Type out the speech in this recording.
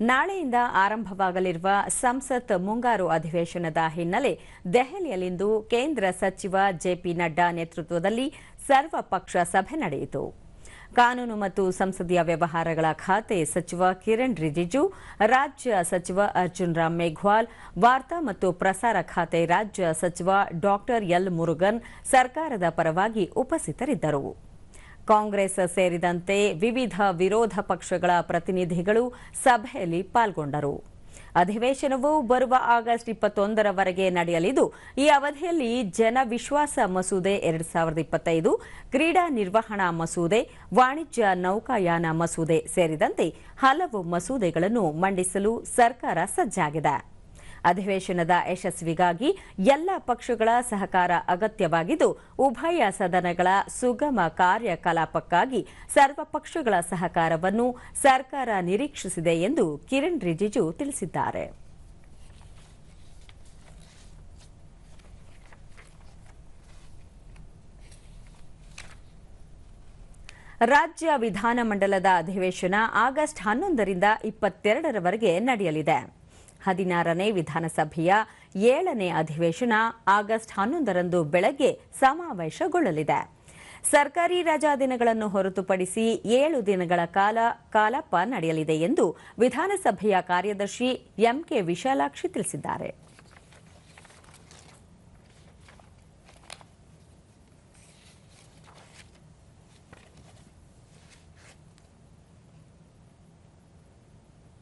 ನಾಳೆಯಿಂದ ಆರಂಭವಾಗಲಿರುವ ಸಂಸತ್ ಮುಂಗಾರು ಅಧಿವೇಶನದ ಹಿನ್ನೆಲೆ ದೆಹಲಿಯಲ್ಲಿಂದು ಕೇಂದ್ರ ಸಚಿವ ಜೆಪಿ ನಡ್ಡಾ ನೇತೃತ್ವದಲ್ಲಿ ಸರ್ವಪಕ್ಷ ಸಭೆ ನಡೆಯಿತು. ಕಾನೂನು ಮತ್ತು ಸಂಸದೀಯ ವ್ಯವಹಾರಗಳ ಖಾತೆ ಸಚಿವ ಕಿರಣ್ ರಿಜಿಜು, ರಾಜ್ಯ ಸಚಿವ ಅರ್ಜುನ್ ರಾಮ್ ಮೇಘ್ವಾಲ್, ವಾರ್ತಾ ಮತ್ತು ಪ್ರಸಾರ ಖಾತೆ ರಾಜ್ಯ ಸಚಿವ ಡಾಕ್ಟರ್ ಎಲ್ ಮುರುಗನ್ ಸರ್ಕಾರದ ಪರವಾಗಿ ಉಪಸ್ಥಿತರಿದ್ದರು. ಕಾಂಗ್ರೆಸ್ ಸೇರಿದಂತೆ ವಿವಿಧ ವಿರೋಧ ಪಕ್ಷಗಳ ಪ್ರತಿನಿಧಿಗಳು ಸಭೆಯಲ್ಲಿ ಪಾಲ್ಗೊಂಡರು. ಅಧಿವೇಶನವು ಬರುವ ಆಗಸ್ಟ್ ಇಪ್ಪತ್ತೊಂದರವರೆಗೆ ನಡೆಯಲಿದ್ದು, ಈ ಅವಧಿಯಲ್ಲಿ ಜನವಿಶ್ವಾಸ ಮಸೂದೆ ಎರಡು ಸಾವಿರದ ಇಪ್ಪತ್ತೈದು, ಕ್ರೀಡಾ ನಿರ್ವಹಣಾ ಮಸೂದೆ, ವಾಣಿಜ್ಯ ನೌಕಾಯಾನ ಮಸೂದೆ ಸೇರಿದಂತೆ ಹಲವು ಮಸೂದೆಗಳನ್ನು ಮಂಡಿಸಲು ಸರ್ಕಾರ ಸಜ್ಜಾಗಿದೆ. ಅಧಿವೇಶನದ ಯಶಸ್ವಿಗಾಗಿ ಎಲ್ಲ ಪಕ್ಷಗಳ ಸಹಕಾರ ಅಗತ್ಯವಾಗಿದ್ದು, ಉಭಯ ಸದನಗಳ ಸುಗಮ ಕಾರ್ಯಕಲಾಪಕ್ಕಾಗಿ ಸರ್ವಪಕ್ಷಗಳ ಸಹಕಾರವನ್ನು ಸರ್ಕಾರ ನಿರೀಕ್ಷಿಸಿದೆ ಎಂದು ಕಿರಣ್ ರಿಜಿಜು ತಿಳಿಸಿದ್ದಾರೆ. ರಾಜ್ಯ ವಿಧಾನಮಂಡಲದ ಅಧಿವೇಶನ ಆಗಸ್ಟ್ ಹನ್ನೊಂದರಿಂದ ಇಪ್ಪತ್ತೆರಡರವರೆಗೆ ನಡೆಯಲಿದೆ. ಹದಿನಾರನೇ ವಿಧಾನಸಭೆಯ ಏಳನೇ ಅಧಿವೇಶನ ಆಗಸ್ಟ್ ಹನ್ನೊಂದರಂದು ಬೆಳಗ್ಗೆ ಸಮಾವೇಶಗೊಳ್ಳಲಿದೆ. ಸರ್ಕಾರಿ ರಜಾ ದಿನಗಳನ್ನು ಹೊರತುಪಡಿಸಿ ಏಳು ದಿನಗಳ ಕಾಲ ಕಾಲಪ್ಪ ನಡೆಯಲಿದೆ ಎಂದು ವಿಧಾನಸಭೆಯ ಕಾರ್ಯದರ್ಶಿ ಎಂಕೆ ವಿಶಾಲಾಕ್ಷಿ ತಿಳಿಸಿದ್ದಾರೆ.